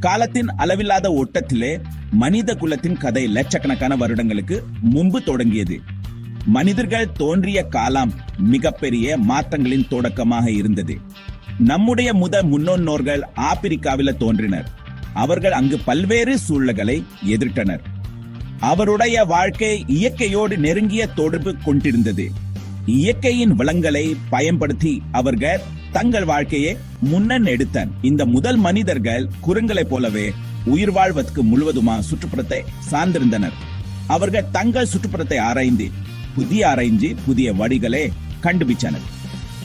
காலத்தின் அளவில்லாத ஓட்டத்திலே மனித குலத்தின் கதை லட்சக்கணக்கான வருடங்களுக்கு முன்பு தொடங்கியது. மனிதர்கள் தோன்றிய காலம் மிகப்பெரிய மாற்றங்களின் தொடக்கமாக இருந்தது. நம்முடைய முத முன்னோர்கள் ஆப்பிரிக்காவில தோன்றினர். அவர்கள் அங்கு பல்வேறு சூழல்களை எதிர்த்தனர். அவருடைய வாழ்க்கை இயற்கையோடு நெருங்கிய தொடர்பு கொண்டிருந்தது. இயற்கையின் வளங்களை பயன்படுத்தி அவர்கள் தங்கள் வாழ்க்கையை முன்னன் எடுத்தன் இந்த முதல் மனிதர்கள் குரங்களை போலவே உயிர் வாழ்வதற்கு முழுவதுமா சுற்றுப்புறத்தை சார்ந்திருந்தனர். அவர்கள் தங்கள் சுற்றுப்புறத்தை ஆராய்ந்து புதிய ஆராய்ஞ்சு புதிய வழிகளை கண்டுபிடிச்சனர்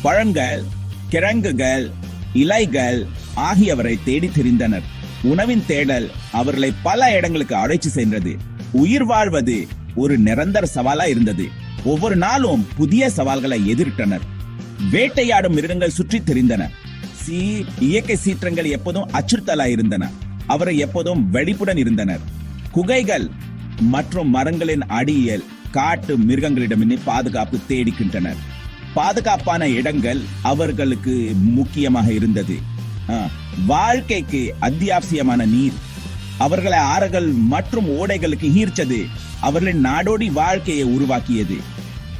பழங்கள் கிழங்குகள் இலைகள் ஆகியவரை தேடி திரிந்தனர். உணவின் தேடல் அவர்களை பல இடங்களுக்கு அழைச்சி சென்றது. உயிர் வாழ்வது ஒரு நிரந்தர சவாலா இருந்தது. ஒவ்வொரு நாளும் புதிய சவால்களை எதிர்த்தனர் வேட்டையாடும் மிருகங்கள் சுற்றி தெரிந்தன. சி இயற்கை சீற்றங்கள் எப்போதும் அச்சுறுத்தலா இருந்தன. அவரை எப்போதும் வெடிப்புடன் இருந்தனர். குகைகள் மற்றும் மரங்களின் அடியில் காட்டு மிருகங்களிடமிருந்து பாதுகாப்பு தேடிக்கின்றனர். பாதுகாப்பான இடங்கள் அவர்களுக்கு முக்கியமாக இருந்தது. வாழ்க்கைக்கு அத்தியாவசியமான நீர். அவர்களை ஆறுகள் மற்றும் ஓடைகளுக்கு ஈர்த்தது. அவர்களின் நாடோடி வாழ்க்கையை உருவாக்கியது.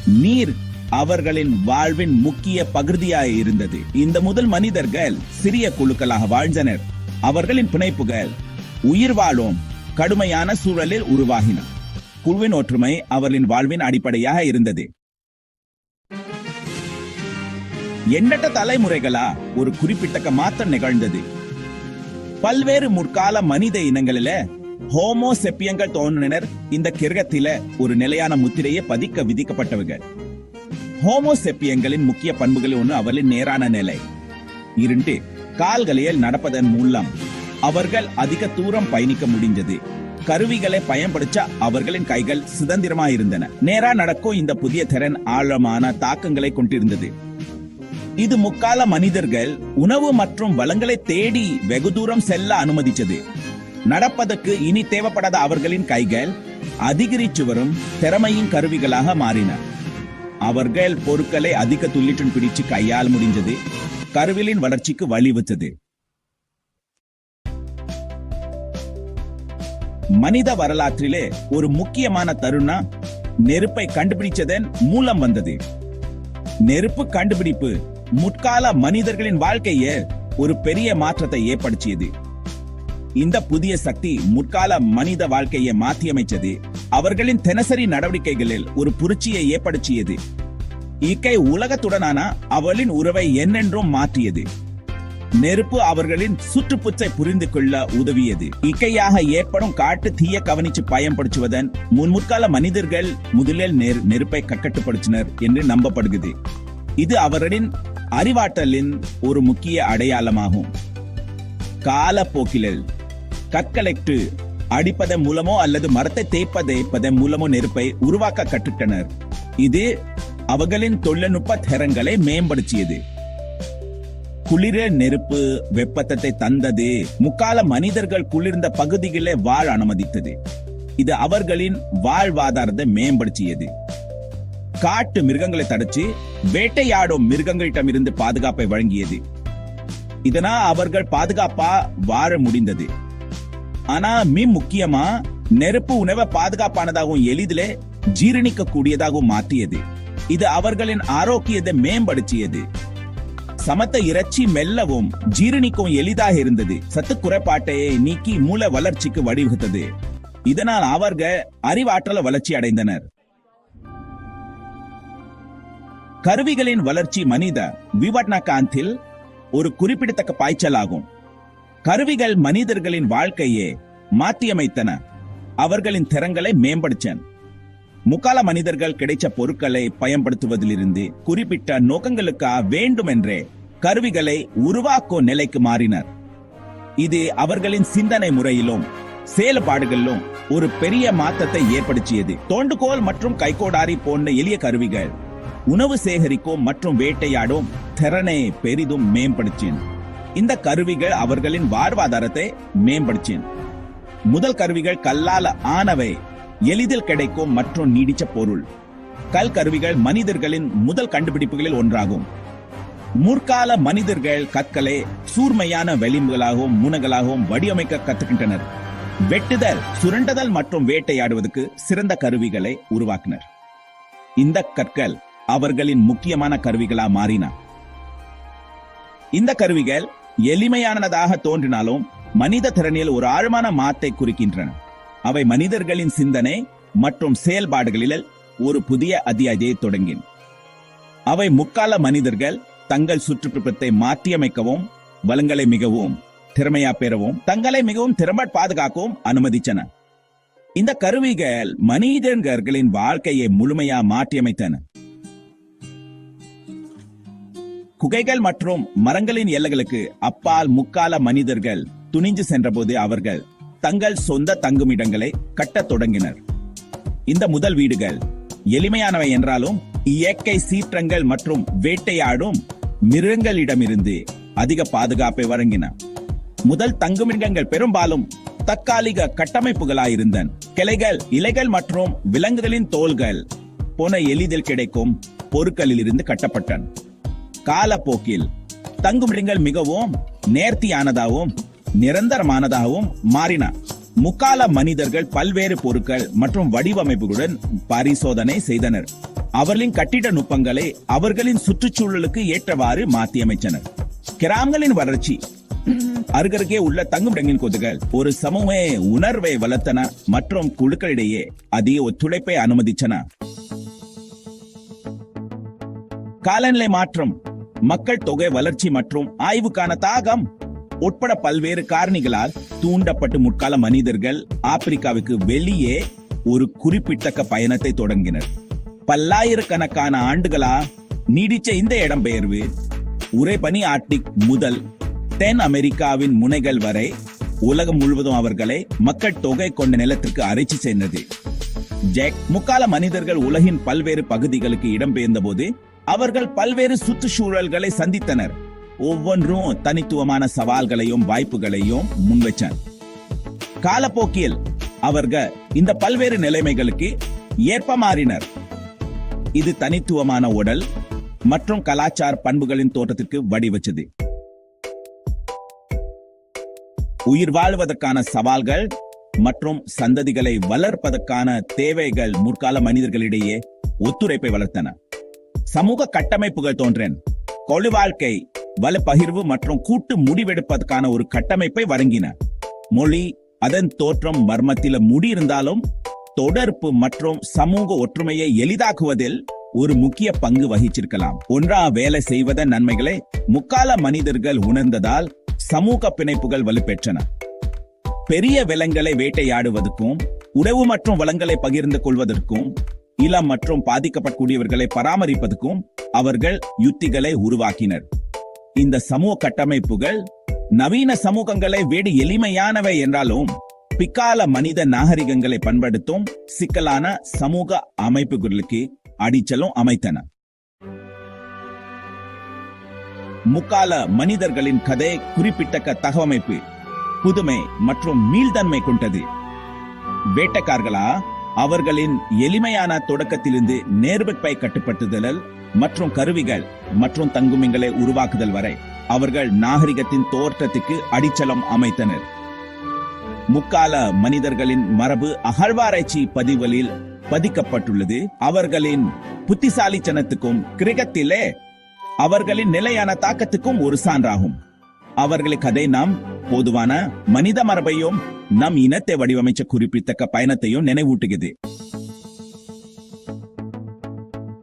நீர் அவர்களின் வாழ்வின் முக்கிய பகுதியாக இருந்தது. இந்த முதல் மனிதர்கள் சிறிய குழுக்களாக வாழ்ந்தனர். அவர்களின் பிணைப்புகள் உயிர் வாழும் கடுமையான சூழலில் உருவாகின. குழுவின் ஒற்றுமை அவர்களின் வாழ்வின் அடிப்படையாக இருந்தது. எண்ணற்ற தலைமுறைகளா ஒரு குறிப்பிட்ட மாற்றம் நிகழ்ந்தது. பல்வேறு முற்கால மனித இனங்களில ஹோமோ செப்பியங்கள் தோன்றினர். இந்த கிரகத்தில ஒரு நிலையான முத்திரையை பதிக்க விதிக்கப்பட்டவர்கள் ஹோமோ செப்பியங்களின் முக்கிய பண்புகளில் ஒன்று அவர்களின் நேரான நிலை. இருண்டு கால்களில் நடப்பதன் மூலம் அவர்கள் அதிக தூரம் பயணிக்க முடிந்தது. கருவிகளை பயன்படுத்த அவர்களின் கைகள் சுதந்திரமா இருந்தன. நேரா நடக்கும் இந்த புதிய திறன் ஆழமான தாக்கங்களை கொண்டிருந்தது. இது முக்கால மனிதர்கள் உணவு மற்றும் வளங்களை தேடி வெகு தூரம் செல்ல அனுமதிச்சது நடப்பதற்கு இனி தேவைப்படாத அவர்களின் கைகள் அதிகரித்து வரும் திறமையின் கருவிகளாக மாறின. அவர்கள் பொருட்களை அதிக துல்லியத்துடன் பிடிச்சு கையால் முடிஞ்சது கருவிலின் வளர்ச்சிக்கு வழிவித்தது மனித வரலாற்றிலே ஒரு முக்கியமான தருணம் நெருப்பை கண்டுபிடிச்சதன் மூலம் வந்தது. நெருப்பு கண்டுபிடிப்பு முற்கால மனிதர்களின் வாழ்க்கையே ஒரு பெரிய மாற்றத்தை ஏற்படுத்தியது. இந்த புதிய சக்தி முற்கால மனித வாழ்க்கையை மாற்றியமைச்சது அவர்களின் தினசரி நடவடிக்கைகளில் ஒரு புரட்சியை ஏற்படுத்தியது. இக்கை உலகத்துடனான அவளின் உறவை என்னென்றும் மாற்றியது. நெருப்பு அவர்களின் சுற்றுப்புச்சை புரிந்து கொள்ள உதவியது. இக்கையாக ஏற்படும் காட்டு தீய கவனிச்சு பயன்படுத்துவதன் முன்முற்கால மனிதர்கள் முதலில் நெரு- நெருப்பை கட்டுப்படுத்தினர் என்று நம்பப்படுகிறது. இது அவர்களின் அறிவாற்றலின் ஒரு முக்கிய அடையாளமாகும். காலப்போக்கில் கற்களைட்டு அடிப்பதன் மூலமோ அல்லது மரத்தை தேய்ப்பதைப்பதன் மூலமோ நெருப்பை உருவாக்க கற்றுட்டனர் இது அவர்களின் தொழில்நுட்ப திறன்களை மேம்படுத்தியது. குளிர நெருப்பு வெப்பத்தை தந்தது. முக்கால மனிதர்கள் குளிர்ந்த பகுதிகளே வாழ அனுமதித்தது. இது அவர்களின் வாழ்வாதாரத்தை மேம்படுத்தியது. காட்டு மிருகங்களை தடுச்சு வேட்டையாடும் மிருகங்களிடமிருந்து பாதுகாப்பை வழங்கியது. இதனால் அவர்கள் பாதுகாப்பா வாழ முடிந்தது. ஆனா மிக முக்கியமா நெருப்பு உணவை பாதுகாப்பானதாகவும் எளிதிலே ஜீரணிக்க கூடியதாகவும் மாற்றியது. இது அவர்களின் ஆரோக்கியத்தை மேம்படுத்தியது. சமத்த இறைச்சி மெல்லவும் ஜீரணிக்கும் எளிதாக இருந்தது. சத்து குறைபாட்டையை நீக்கி மூல வளர்ச்சிக்கு வழிவகுத்தது. இதனால் அவர்கள் அறிவாற்றல வளர்ச்சி அடைந்தனர். கருவிகளின் வளர்ச்சி மனித விவட்னகாந்தில் ஒரு குறிப்பிடத்தக்க பாய்ச்சல் ஆகும் கருவிகள் மனிதர்களின் வாழ்க்கையே மாற்றியமைத்தன. அவர்களின் திறங்களை மேம்படுத்தன. முக்கால மனிதர்கள் கிடைச்ச பொருட்களை பயன்படுத்துவதிலிருந்து குறிப்பிட்ட நோக்கங்களுக்காக வேண்டுமென்றே கருவிகளை உருவாக்கும் நிலைக்கு மாறினர். இது அவர்களின் சிந்தனை முறையிலும் செயல்பாடுகளிலும் ஒரு பெரிய மாற்றத்தை ஏற்படுத்தியது. தோண்டுகோல் மற்றும் கைகோடாரி போன்ற எளிய கருவிகள் உணவு சேகரிக்கும் மற்றும் வேட்டையாடும் திறனை பெரிதும் மேம்படுத்தின. இந்த கருவிகள் அவர்களின் வாழ்வாதாரத்தை மேம்படுத்தின. முதல் கருவிகள் கல்லால் ஆனவை எளிதில் கிடைக்கும் மற்றும் நீடிச்ச பொருள். கல் கருவிகள் மனிதர்களின் முதல் கண்டுபிடிப்புகளில் ஒன்றாகும். முற்கால மனிதர்கள் கற்களை சூர்மையான வெளிம்புகளாகவும் முனங்களாகவும் வடிவமைக்க கத்துக்கின்றனர் வெட்டுதல் சுரண்டுதல் மற்றும் வேட்டையாடுவதற்கு சிறந்த கருவிகளை உருவாக்கினர். இந்த கற்கள் அவர்களின் முக்கியமான கருவிகளா மாறின. இந்த கருவிகள் எளிமையானதாக தோன்றினாலும் மனித திறனில் ஒரு ஆழமான மாத்தை குறிக்கின்றன. அவை மனிதர்களின் சிந்தனை மற்றும் செயல்பாடுகளில் ஒரு புதிய அத்தியாயத்தை தொடங்கின. அவை முக்கால மனிதர்கள் தங்கள் சுற்றுப்புறத்தை மாற்றியமைக்கவும் வளங்களை மிகவும் திறமையா பெறவும் தங்களை மிகவும் திறம்பட பாதுகாக்கவும் அனுமதித்தன. இந்த கருவிகள் மனிதர்களின் வாழ்க்கையை முழுமையா மாற்றியமைத்தன. குகைகள் மற்றும் மரங்களின் எல்லைகளுக்கு அப்பால் முக்கால மனிதர்கள் துணிஞ்சு சென்றபோது அவர்கள் தங்கள் சொந்த தங்குமிடங்களை கட்டத் தொடங்கினர். இந்த முதல் வீடுகள் எளிமையானவை என்றாலும் இயற்கை சீற்றங்கள் மற்றும் வேட்டையாடும் மிருகங்களிடமிருந்து அதிக பாதுகாப்பை வழங்கின. முதல் தங்குமிடங்கள் பெரும்பாலும் தற்காலிக கட்டமைப்புகளாயிருந்தன. கிளைகள் இலைகள் மற்றும் விலங்குகளின் தோள்கள் போன எளிதில் கிடைக்கும் பொருட்களில் இருந்து கட்டப்பட்டன. காலப்போக்கில் தங்குமிடங்கள் மிகவும் நேர்த்தியானதாகவும் நிரந்தரமானதாகவும் மாறின. முக்கால மனிதர்கள் பல்வேறு பொருட்கள் மற்றும் வடிவமைப்புகளுடன் பரிசோதனை செய்தனர். அவர்களின் கட்டிட நுட்பங்களை அவர்களின் சுற்றுச்சூழலுக்கு ஏற்றவாறு மாற்றியமைச்சனர் கிராமங்களின் வளர்ச்சி. அருகருகே உள்ள தங்குமிடங்களின் கொதுகள் ஒரு சமூக உணர்வை வளர்த்தன மற்றும் குழுக்களிடையே அதிக ஒத்துழைப்பை அனுமதிச்சன காலநிலை மாற்றம். மக்கள் தொகை வளர்ச்சி மற்றும் ஆய்வுக்கான தாகம். உட்பட பல்வேறு காரணிகளால் தூண்டப்பட்டு முற்கால மனிதர்கள் ஆப்பிரிக்காவுக்கு வெளியே ஒரு குறிப்பிட்டக்க பயணத்தை தொடங்கினர். பல்லாயிரக்கணக்கான ஆண்டுகளா நீடிச்ச இந்த இடம்பெயர்வு உரைபனி ஆர்டிக் முதல் தென் அமெரிக்காவின் முனைகள் வரை உலகம் முழுவதும் அவர்களை மக்கள் தொகை கொண்ட நிலத்திற்கு அரைச்சி சென்றது. ஜெக் முக்கால மனிதர்கள் உலகின் பல்வேறு பகுதிகளுக்கு இடம்பெயர்ந்த போது அவர்கள் பல்வேறு சுற்றுச்சூழல்களை சந்தித்தனர். ஒவ்வொன்றும் தனித்துவமான சவால்களையும் வாய்ப்புகளையும் முன்வச்சார் காலப்போக்கில் அவர்கள் இந்த பல்வேறு நிலைமைகளுக்கு ஏற்ப மாறினர். இது தனித்துவமான உடல் மற்றும் கலாச்சார பண்புகளின் தோற்றத்திற்கு வடிவச்சது உயிர் வாழ்வதற்கான சவால்கள் மற்றும் சந்ததிகளை வளர்ப்பதற்கான தேவைகள் முற்கால மனிதர்களிடையே ஒத்துழைப்பை வளர்த்தன. சமூக கட்டமைப்புகள் தோன்றேன். கொழு வாழ்க்கை வல பகிர்வு மற்றும் கூட்டு முடிவெடுப்பதற்கான ஒரு கட்டமைப்பை வழங்கின. மொழி அதன் தோற்றம் மர்மத்தில முடி இருந்தாலும் தொடர்பு மற்றும் சமூக ஒற்றுமையை எளிதாக்குவதில் ஒரு முக்கிய பங்கு வகிச்சிருக்கலாம். ஒன்றா வேலை செய்வதன் நன்மைகளை முக்கால மனிதர்கள் உணர்ந்ததால் சமூக பிணைப்புகள் வலுப்பெற்றன. பெரிய விலங்குகளை வேட்டையாடுவதற்கும் உணவு மற்றும் வளங்களை பகிர்ந்து கொள்வதற்கும் இளம் மற்றும் பாதிக்கப்படக்கூடியவர்களை பராமரிப்பதற்கும் அவர்கள் யுத்திகளை உருவாக்கினர். இந்த சமூக கட்டமைப்புகள் நவீன சமூகங்களை வேடு எளிமையானவை என்றாலும் பிக்கால மனித நாகரிகங்களை பண்படுத்தும் சிக்கலான சமூக அமைப்புகளுக்கு அடிச்சலும் அமைத்தன. முக்கால மனிதர்களின் கதை குறிப்பிட்ட தகவமைப்பு புதுமை மற்றும் மீள்தன்மை கொண்டது. வேட்டைக்கார்களா? அவர்களின் எளிமையான தொடக்கத்திலிருந்து நேர்வெப்பை கட்டுப்படுத்துதல் மற்றும் கருவிகள் மற்றும் தங்குமிங்களை உருவாக்குதல் வரை அவர்கள் நாகரிகத்தின் தோற்றத்துக்கு அடிச்சலம் அமைத்தனர். முக்கால மனிதர்களின் மரபு அகழ்வாராய்ச்சி பதிவுகளில் பதிக்கப்பட்டுள்ளது. அவர்களின் புத்திசாலித்தனத்துக்கும் கிரகத்திலே அவர்களின் நிலையான தாக்கத்துக்கும் ஒரு சான்றாகும். அவர்களுக்கு அதை நாம் பொதுவான மனித மரபையும் நம் இனத்தை வடிவமைச்ச குறிப்பித்தக்க பயணத்தையும் நினைவூட்டுகிறது.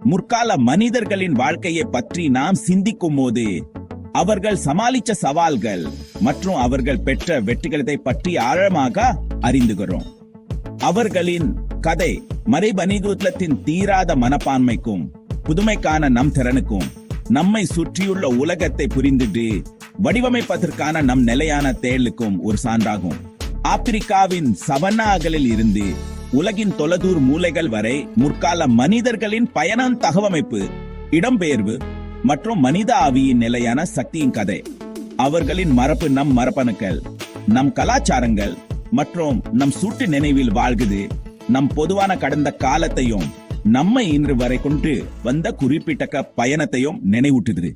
முற்கால மனிதர்களின் வாழ்க்கையை பற்றி நாம் சிந்திக்கும் போது அவர்கள் சமாளிச்ச சவால்கள் மற்றும் அவர்கள் பெற்ற வெற்றிகளை பற்றி ஆழமாக அறிந்துகிறோம். அவர்களின் கதை மறைபனிகுலத்தின் தீராத மனப்பான்மைக்கும் புதுமைக்கான நம் திறனுக்கும் நம்மை சுற்றியுள்ள உலகத்தை புரிந்துட்டு வடிவமைப்பதற்கான நம் நிலையான தேடலுக்கும் ஒரு சான்றாகும். ஆப்பிரிக்காவின் சவன்னாகளில் இருந்து உலகின் தொலைதூர் மூலைகள் வரை முற்கால மனிதர்களின் பயணம் தகவமைப்பு இடம்பெயர்வு மற்றும் மனித ஆவியின் நிலையான சக்தியின் கதை. அவர்களின் மரபு நம் மரபணுக்கள் நம் கலாச்சாரங்கள் மற்றும் நம் சுட்டு நினைவில் வாழ்குது நம் பொதுவான கடந்த காலத்தையும் நம்மை இன்று வரை கொண்டு வந்த குறிப்பிட்ட பயணத்தையும் நினைவூட்டுகிறது.